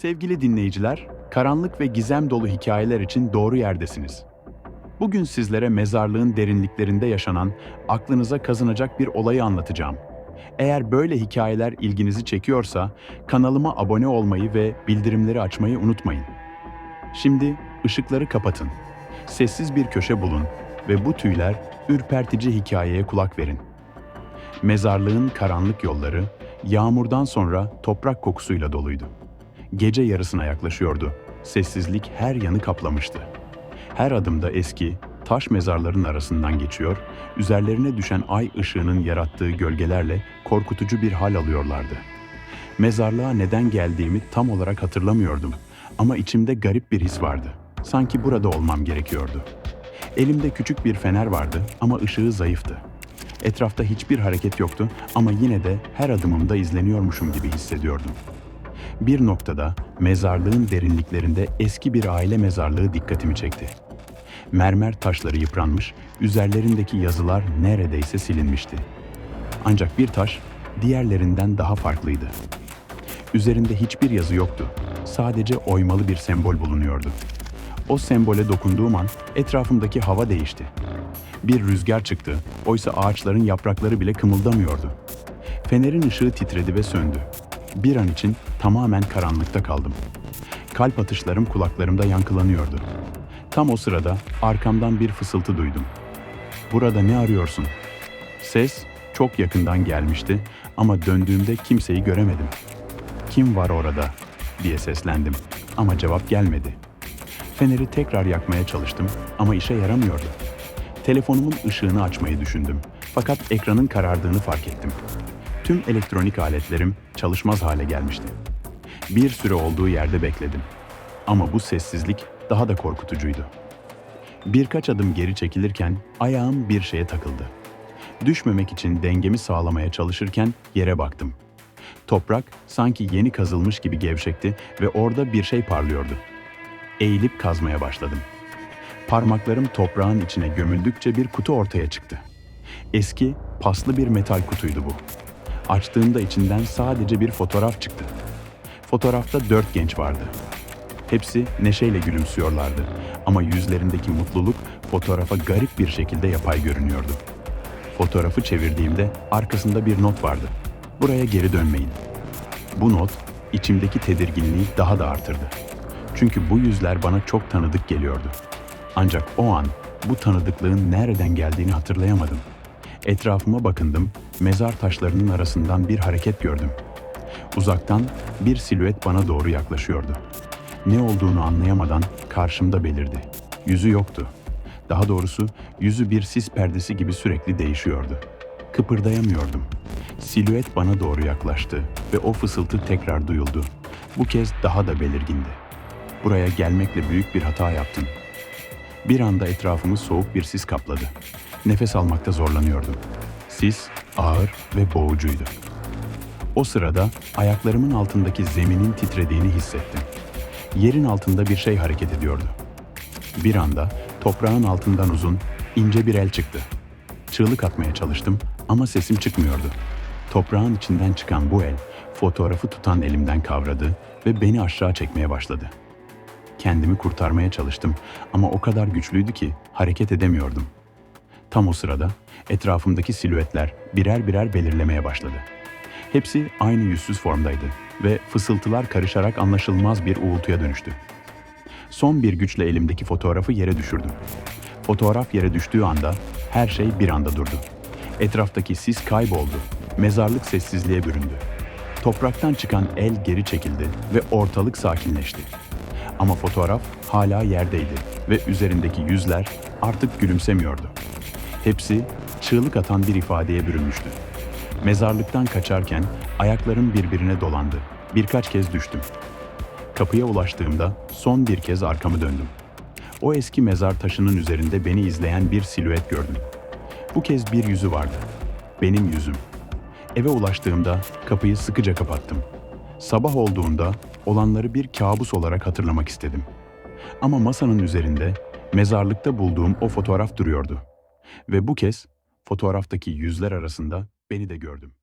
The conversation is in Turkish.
Sevgili dinleyiciler, karanlık ve gizem dolu hikayeler için doğru yerdesiniz. Bugün sizlere mezarlığın derinliklerinde yaşanan, aklınıza kazınacak bir olayı anlatacağım. Eğer böyle hikayeler ilginizi çekiyorsa, kanalıma abone olmayı ve bildirimleri açmayı unutmayın. Şimdi ışıkları kapatın. Sessiz bir köşe bulun ve bu tüyler ürpertici hikayeye kulak verin. Mezarlığın karanlık yolları yağmurdan sonra toprak kokusuyla doluydu. Gece yarısına yaklaşıyordu. Sessizlik her yanı kaplamıştı. Her adımda eski, taş mezarların arasından geçiyor, üzerlerine düşen ay ışığının yarattığı gölgelerle korkutucu bir hal alıyorlardı. Mezarlığa neden geldiğimi tam olarak hatırlamıyordum ama içimde garip bir his vardı. Sanki burada olmam gerekiyordu. Elimde küçük bir fener vardı ama ışığı zayıftı. Etrafta hiçbir hareket yoktu ama yine de her adımımda izleniyormuşum gibi hissediyordum. Bir noktada mezarlığın derinliklerinde eski bir aile mezarlığı dikkatimi çekti. Mermer taşları yıpranmış, üzerlerindeki yazılar neredeyse silinmişti. Ancak bir taş diğerlerinden daha farklıydı. Üzerinde hiçbir yazı yoktu. Sadece oymalı bir sembol bulunuyordu. O sembole dokunduğum an etrafımdaki hava değişti. Bir rüzgar çıktı, oysa ağaçların yaprakları bile kımıldamıyordu. Fenerin ışığı titredi ve söndü. Bir an için tamamen karanlıkta kaldım. Kalp atışlarım kulaklarımda yankılanıyordu. Tam o sırada arkamdan bir fısıltı duydum. Burada ne arıyorsun? Ses çok yakından gelmişti ama döndüğümde kimseyi göremedim. Kim var orada? diye seslendim ama cevap gelmedi. Feneri tekrar yakmaya çalıştım ama işe yaramıyordu. Telefonumun ışığını açmayı düşündüm fakat ekranın karardığını fark ettim. Tüm elektronik aletlerim çalışmaz hale gelmişti. Bir süre olduğu yerde bekledim. Ama bu sessizlik daha da korkutucuydu. Birkaç adım geri çekilirken ayağım bir şeye takıldı. Düşmemek için dengemi sağlamaya çalışırken yere baktım. Toprak sanki yeni kazılmış gibi gevşekti ve orada bir şey parlıyordu. Eğilip kazmaya başladım. Parmaklarım toprağın içine gömüldükçe bir kutu ortaya çıktı. Eski, paslı bir metal kutuydu bu. Açtığımda içinden sadece bir fotoğraf çıktı. Fotoğrafta dört genç vardı. Hepsi neşeyle gülümsüyorlardı ama yüzlerindeki mutluluk fotoğrafa garip bir şekilde yapay görünüyordu. Fotoğrafı çevirdiğimde arkasında bir not vardı. Buraya geri dönmeyin. Bu not içimdeki tedirginliği daha da artırdı. Çünkü bu yüzler bana çok tanıdık geliyordu. Ancak o an bu tanıdıklığın nereden geldiğini hatırlayamadım. Etrafıma bakındım, mezar taşlarının arasından bir hareket gördüm. Uzaktan bir silüet bana doğru yaklaşıyordu. Ne olduğunu anlayamadan karşımda belirdi. Yüzü yoktu. Daha doğrusu yüzü bir sis perdesi gibi sürekli değişiyordu. Kıpırdayamıyordum. Silüet bana doğru yaklaştı ve o fısıltı tekrar duyuldu. Bu kez daha da belirgindi. Buraya gelmekle büyük bir hata yaptım. Bir anda etrafımı soğuk bir sis kapladı. Nefes almakta zorlanıyordum. Sis ağır ve boğucuydu. O sırada ayaklarımın altındaki zeminin titrediğini hissettim. Yerin altında bir şey hareket ediyordu. Bir anda toprağın altından uzun, ince bir el çıktı. Çığlık atmaya çalıştım ama sesim çıkmıyordu. Toprağın içinden çıkan bu el, fotoğrafı tutan elimden kavradı ve beni aşağı çekmeye başladı. Kendimi kurtarmaya çalıştım ama o kadar güçlüydü ki hareket edemiyordum. Tam o sırada etrafımdaki silüetler birer birer belirlemeye başladı. Hepsi aynı yüzsüz formdaydı ve fısıltılar karışarak anlaşılmaz bir uğultuya dönüştü. Son bir güçle elimdeki fotoğrafı yere düşürdüm. Fotoğraf yere düştüğü anda her şey bir anda durdu. Etraftaki sis kayboldu. Mezarlık sessizliğe büründü. Topraktan çıkan el geri çekildi ve ortalık sakinleşti. Ama fotoğraf hala yerdeydi ve üzerindeki yüzler artık gülümsemiyordu. Hepsi çığlık atan bir ifadeye bürünmüştü. Mezarlıktan kaçarken ayaklarım birbirine dolandı. Birkaç kez düştüm. Kapıya ulaştığımda son bir kez arkamı döndüm. O eski mezar taşının üzerinde beni izleyen bir silüet gördüm. Bu kez bir yüzü vardı. Benim yüzüm. Eve ulaştığımda kapıyı sıkıca kapattım. Sabah olduğunda olanları bir kabus olarak hatırlamak istedim. Ama masanın üzerinde mezarlıkta bulduğum o fotoğraf duruyordu. Ve bu kez fotoğraftaki yüzler arasında beni de gördüm.